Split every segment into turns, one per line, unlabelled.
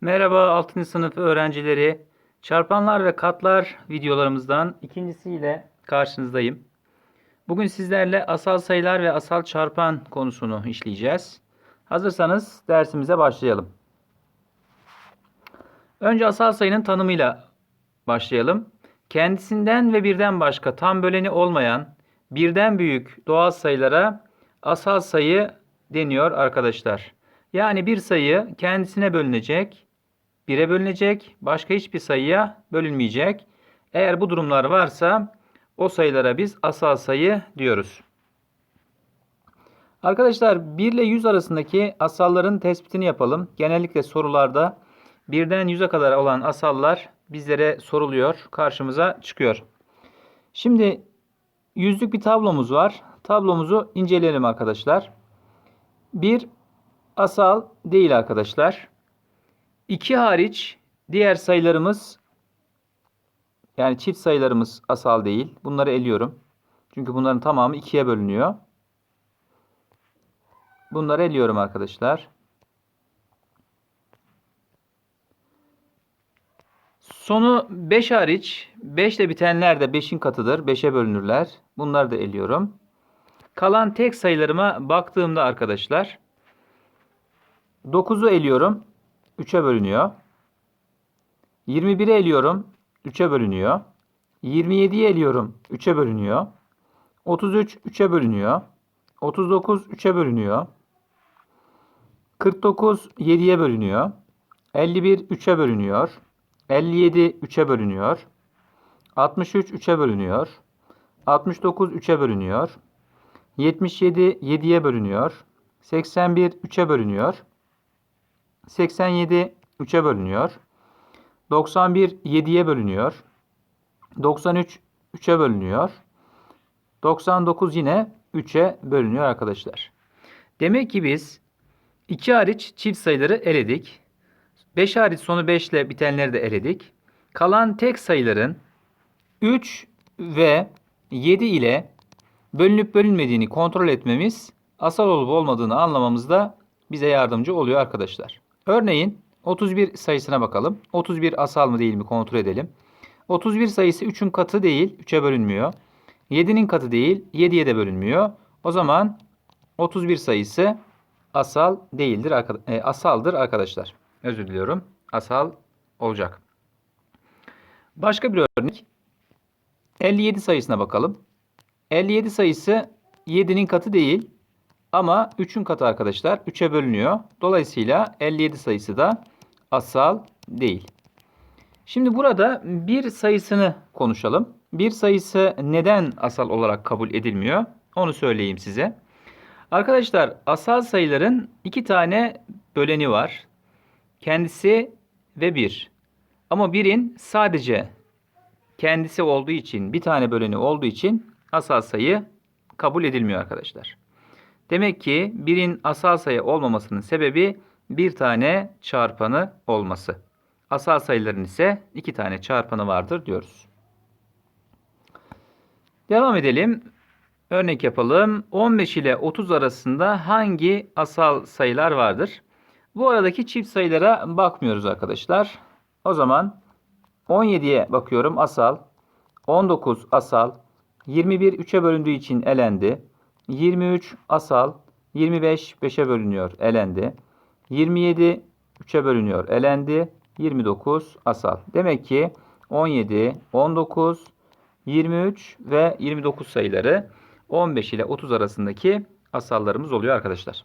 Merhaba 6. sınıf öğrencileri. Çarpanlar ve katlar videolarımızdan ikincisiyle karşınızdayım. Bugün sizlerle asal sayılar ve asal çarpan konusunu işleyeceğiz. Hazırsanız dersimize başlayalım. Önce asal sayının tanımıyla başlayalım. Kendisinden ve birden başka tam böleni olmayan birden büyük doğal sayılara asal sayı deniyor arkadaşlar. Yani bir sayı kendisine bölünecek, 1'e bölünecek, başka hiçbir sayıya bölünmeyecek. Eğer bu durumlar varsa o sayılara biz asal sayı diyoruz. Arkadaşlar 1 ile 100 arasındaki asalların tespitini yapalım. Genellikle sorularda 1'den 100'e kadar olan asallar bizlere soruluyor, karşımıza çıkıyor. Şimdi yüzlük bir tablomuz var. Tablomuzu inceleyelim arkadaşlar. Bir asal değil arkadaşlar. 2 hariç diğer sayılarımız yani çift sayılarımız asal değil. Bunları eliyorum. Çünkü bunların tamamı 2'ye bölünüyor. Bunları eliyorum arkadaşlar. Sonu 5 hariç 5 ile bitenler de 5'in katıdır. 5'e bölünürler. Bunları da eliyorum. Kalan tek sayılarıma baktığımda arkadaşlar 9'u eliyorum. 3'e bölünüyor. 21'i eliyorum. 3'e bölünüyor. 27'yi eliyorum. 3'e bölünüyor. 33 3'e bölünüyor. 39 3'e bölünüyor. 49 7'ye bölünüyor. 51 3'e bölünüyor. 57 3'e bölünüyor. 63 3'e bölünüyor. 69 3'e bölünüyor. 77 7'ye bölünüyor. 81 3'e bölünüyor. 87 3'e bölünüyor. 91 7'ye bölünüyor. 93 3'e bölünüyor. 99 yine 3'e bölünüyor arkadaşlar. Demek ki biz 2 hariç çift sayıları eledik. 5 hariç sonu 5 ile bitenleri de eledik. Kalan tek sayıların 3 ve 7 ile bölünüp bölünmediğini kontrol etmemiz asal olup olmadığını anlamamızda bize yardımcı oluyor arkadaşlar. Örneğin 31 sayısına bakalım. 31 asal mı değil mi kontrol edelim. 31 sayısı 3'ün katı değil, 3'e bölünmüyor. 7'nin katı değil, 7'ye de bölünmüyor. O zaman 31 sayısı asal değildir, e, asaldır arkadaşlar. Özür diliyorum. Asal olacak. Başka bir örnek. 57 sayısına bakalım. 57 sayısı 7'nin katı değil ama 3'ün katı arkadaşlar 3'e bölünüyor. Dolayısıyla 57 sayısı da asal değil. Şimdi burada bir sayısını konuşalım. Bir sayısı neden asal olarak kabul edilmiyor? Onu söyleyeyim size. Arkadaşlar asal sayıların iki tane böleni var. Kendisi ve bir. Ama birin sadece kendisi olduğu için, bir tane böleni olduğu için asal sayı kabul edilmiyor arkadaşlar. Demek ki birin asal sayı olmamasının sebebi bir tane çarpanı olması. Asal sayıların ise iki tane çarpanı vardır diyoruz. Devam edelim. Örnek yapalım. 15 ile 30 arasında hangi asal sayılar vardır? Bu aradaki çift sayılara bakmıyoruz arkadaşlar. O zaman 17'ye bakıyorum asal. 19 asal. 21 3'e bölündüğü için elendi. 23 asal. 25 5'e bölünüyor elendi. 27 3'e bölünüyor elendi. 29 asal. Demek ki 17, 19, 23 ve 29 sayıları 15 ile 30 arasındaki asallarımız oluyor arkadaşlar.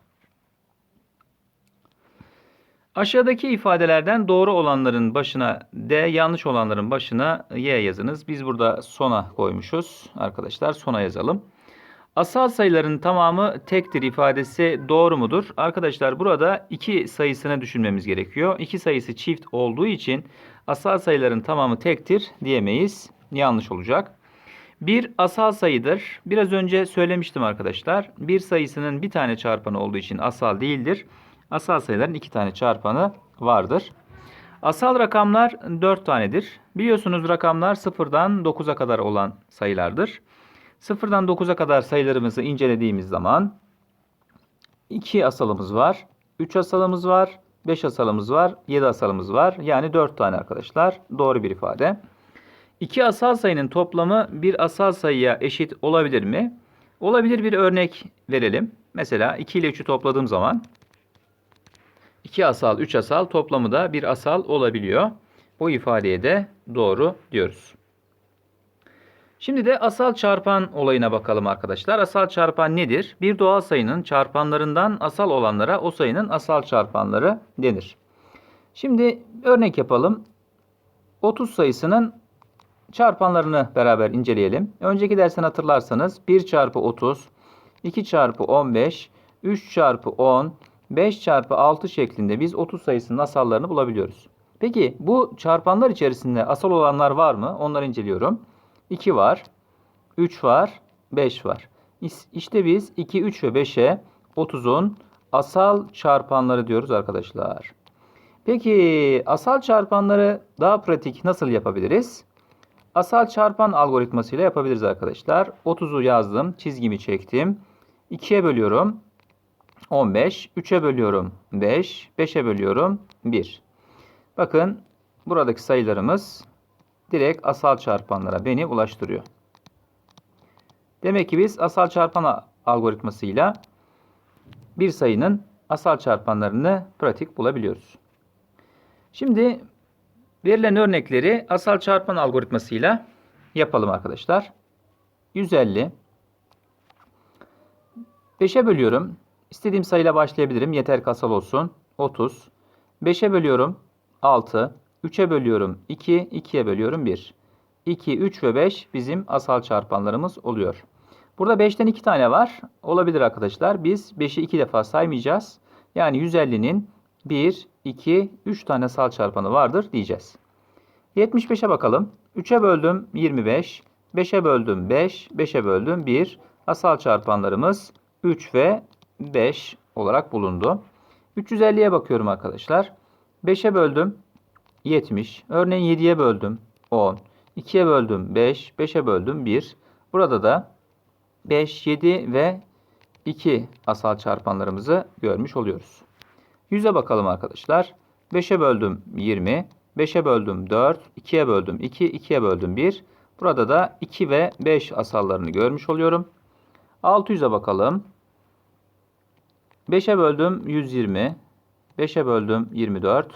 Aşağıdaki ifadelerden doğru olanların başına D, yanlış olanların başına Y yazınız. Biz burada sona koymuşuz arkadaşlar. Sona yazalım. Asal sayıların tamamı tektir ifadesi doğru mudur? Arkadaşlar burada iki sayısını düşünmemiz gerekiyor. İki sayısı çift olduğu için asal sayıların tamamı tektir diyemeyiz. Yanlış olacak. Bir asal sayıdır. Biraz önce söylemiştim arkadaşlar. Bir sayısının bir tane çarpanı olduğu için asal değildir. Asal sayıların iki tane çarpanı vardır. Asal rakamlar 4 tanedir. Biliyorsunuz rakamlar 0'dan 9'a kadar olan sayılardır. 0'dan 9'a kadar sayılarımızı incelediğimiz zaman 2 asalımız var, 3 asalımız var, 5 asalımız var, 7 asalımız var. Yani 4 tane arkadaşlar. Doğru bir ifade. İki asal sayının toplamı bir asal sayıya eşit olabilir mi? Olabilir bir örnek verelim. Mesela 2 ile 3'ü topladığım zaman 2 asal, 3 asal toplamı da bir asal olabiliyor. Bu ifadeye de doğru diyoruz. Şimdi de asal çarpan olayına bakalım arkadaşlar. Asal çarpan nedir? Bir doğal sayının çarpanlarından asal olanlara o sayının asal çarpanları denir. Şimdi örnek yapalım. 30 sayısının çarpanlarını beraber inceleyelim. Önceki dersten hatırlarsanız 1 çarpı 30, 2 çarpı 15, 3 çarpı 10, 5 çarpı 6 şeklinde biz 30 sayısının asallarını bulabiliyoruz. Peki bu çarpanlar içerisinde asal olanlar var mı? Onları inceliyorum. 2 var, 3 var, 5 var. İşte biz 2, 3 ve 5'e 30'un asal çarpanları diyoruz arkadaşlar. Peki asal çarpanları daha pratik nasıl yapabiliriz? Asal çarpan algoritmasıyla yapabiliriz arkadaşlar. 30'u yazdım, çizgimi çektim. 2'ye bölüyorum 15, 3'e bölüyorum 5, 5'e bölüyorum 1. Bakın buradaki sayılarımız direkt asal çarpanlara beni ulaştırıyor. Demek ki biz asal çarpan algoritmasıyla bir sayının asal çarpanlarını pratik bulabiliyoruz. Şimdi verilen örnekleri asal çarpan algoritmasıyla yapalım arkadaşlar. 150 5'e bölüyorum. İstediğim sayıyla başlayabilirim. Yeter ki asal olsun. 30 5'e bölüyorum 6 3'e bölüyorum 2 2'ye bölüyorum 1 2 3 ve 5 bizim asal çarpanlarımız oluyor. Burada 5'ten 2 tane var. Olabilir arkadaşlar. Biz 5'i 2 defa saymayacağız. Yani 150'nin 1, 2, 3 tane asal çarpanı vardır diyeceğiz. 75'e bakalım. 3'e böldüm 25. 5'e böldüm 5. 5'e böldüm 1. Asal çarpanlarımız 3 ve 5 olarak bulundu. 350'ye bakıyorum arkadaşlar. 5'e böldüm 70. Örneğin 7'ye böldüm 10. 2'ye böldüm 5. 5'e böldüm 1. Burada da 5, 7 ve 2 asal çarpanlarımızı görmüş oluyoruz. 100'e bakalım arkadaşlar. 5'e böldüm 20. 5'e böldüm 4. 2'ye böldüm 2. 2'ye böldüm 1. Burada da 2 ve 5 asallarını görmüş oluyorum. 600'e bakalım. 5'e böldüm 120. 5'e böldüm 24.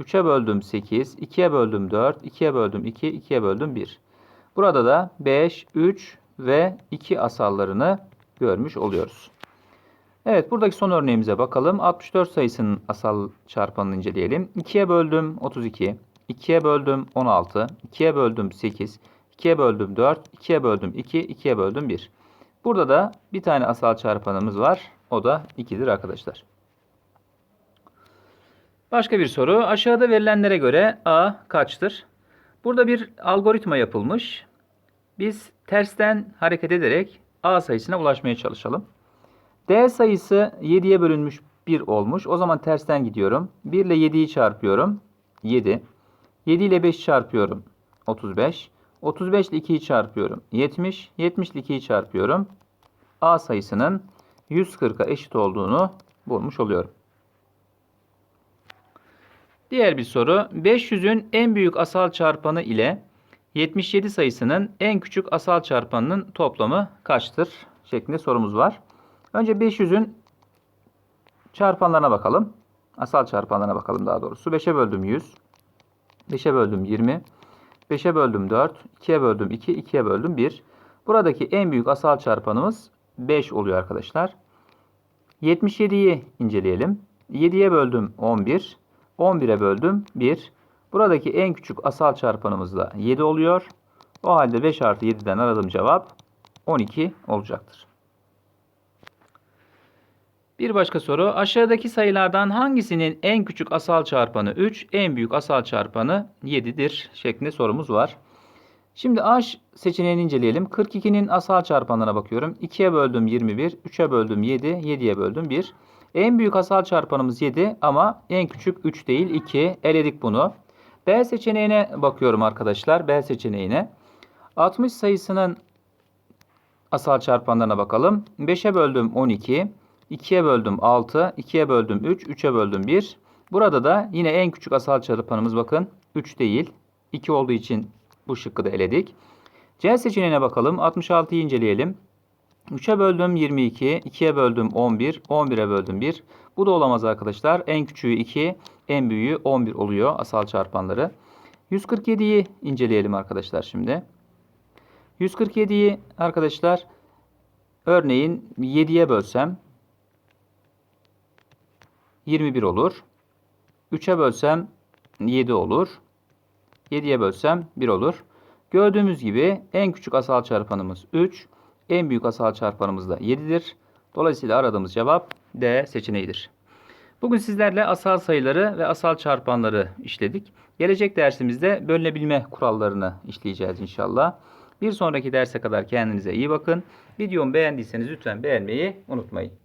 3'e böldüm 8. 2'ye böldüm 4. 2'ye böldüm 2. 2'ye böldüm 1. Burada da 5, 3 ve 2 asallarını görmüş oluyoruz. Evet buradaki son örneğimize bakalım. 64 sayısının asal çarpanını inceleyelim. 2'ye böldüm 32. 2'ye böldüm 16. 2'ye böldüm 8. 2'ye böldüm 4. 2'ye böldüm 2. 2'ye böldüm 1. Burada da bir tane asal çarpanımız var. O da 2'dir arkadaşlar. Başka bir soru. Aşağıda verilenlere göre A kaçtır? Burada bir algoritma yapılmış. Biz tersten hareket ederek A sayısına ulaşmaya çalışalım. D sayısı 7'ye bölünmüş 1 olmuş. O zaman tersten gidiyorum. 1 ile 7'yi çarpıyorum. 7. 7 ile 5 çarpıyorum. 35. 35 ile 2'yi çarpıyorum. 70. 70 ile 2'yi çarpıyorum. A sayısının 140'a eşit olduğunu bulmuş oluyorum. Diğer bir soru. 500'ün en büyük asal çarpanı ile 77 sayısının en küçük asal çarpanının toplamı kaçtır? Şeklinde sorumuz var. Önce 500'ün çarpanlarına bakalım. Asal çarpanlarına bakalım daha doğrusu. 5'e böldüm 100. 5'e böldüm 20. 5'e böldüm 4. 2'ye böldüm 2. 2'ye böldüm 1. Buradaki en büyük asal çarpanımız 5 oluyor arkadaşlar. 77'yi inceleyelim. 7'ye böldüm 11. 11'e böldüm 1. Buradaki en küçük asal çarpanımız da 7 oluyor. O halde 5 artı 7'den aradığım cevap 12 olacaktır. Bir başka soru. Aşağıdaki sayılardan hangisinin en küçük asal çarpanı 3, en büyük asal çarpanı 7'dir şeklinde sorumuz var. Şimdi A seçeneğini inceleyelim. 42'nin asal çarpanlarına bakıyorum. 2'ye böldüm 21, 3'e böldüm 7, 7'ye böldüm 1. En büyük asal çarpanımız 7 ama en küçük 3 değil 2. Eledik bunu. B seçeneğine bakıyorum arkadaşlar. B seçeneğine. 60 sayısının asal çarpanlarına bakalım. 5'e böldüm 12. 2'ye böldüm 6. 2'ye böldüm 3. 3'e böldüm 1. Burada da yine en küçük asal çarpanımız bakın 3 değil. 2 olduğu için bu şıkkı da eledik. C seçeneğine bakalım. 66'yı inceleyelim. 3'e böldüm 22, 2'ye böldüm 11, 11'e böldüm 1. Bu da olamaz arkadaşlar. En küçüğü 2, en büyüğü 11 oluyor asal çarpanları. 147'yi inceleyelim arkadaşlar şimdi. 147'yi arkadaşlar örneğin 7'ye bölsem 21 olur. 3'e bölsem 7 olur. 7'ye bölsem 1 olur. Gördüğümüz gibi en küçük asal çarpanımız 3. En büyük asal çarpanımız da 7'dir. Dolayısıyla aradığımız cevap D seçeneğidir. Bugün sizlerle asal sayıları ve asal çarpanları işledik. Gelecek dersimizde bölünebilme kurallarını işleyeceğiz inşallah. Bir sonraki derse kadar kendinize iyi bakın. Videomu beğendiyseniz lütfen beğenmeyi unutmayın.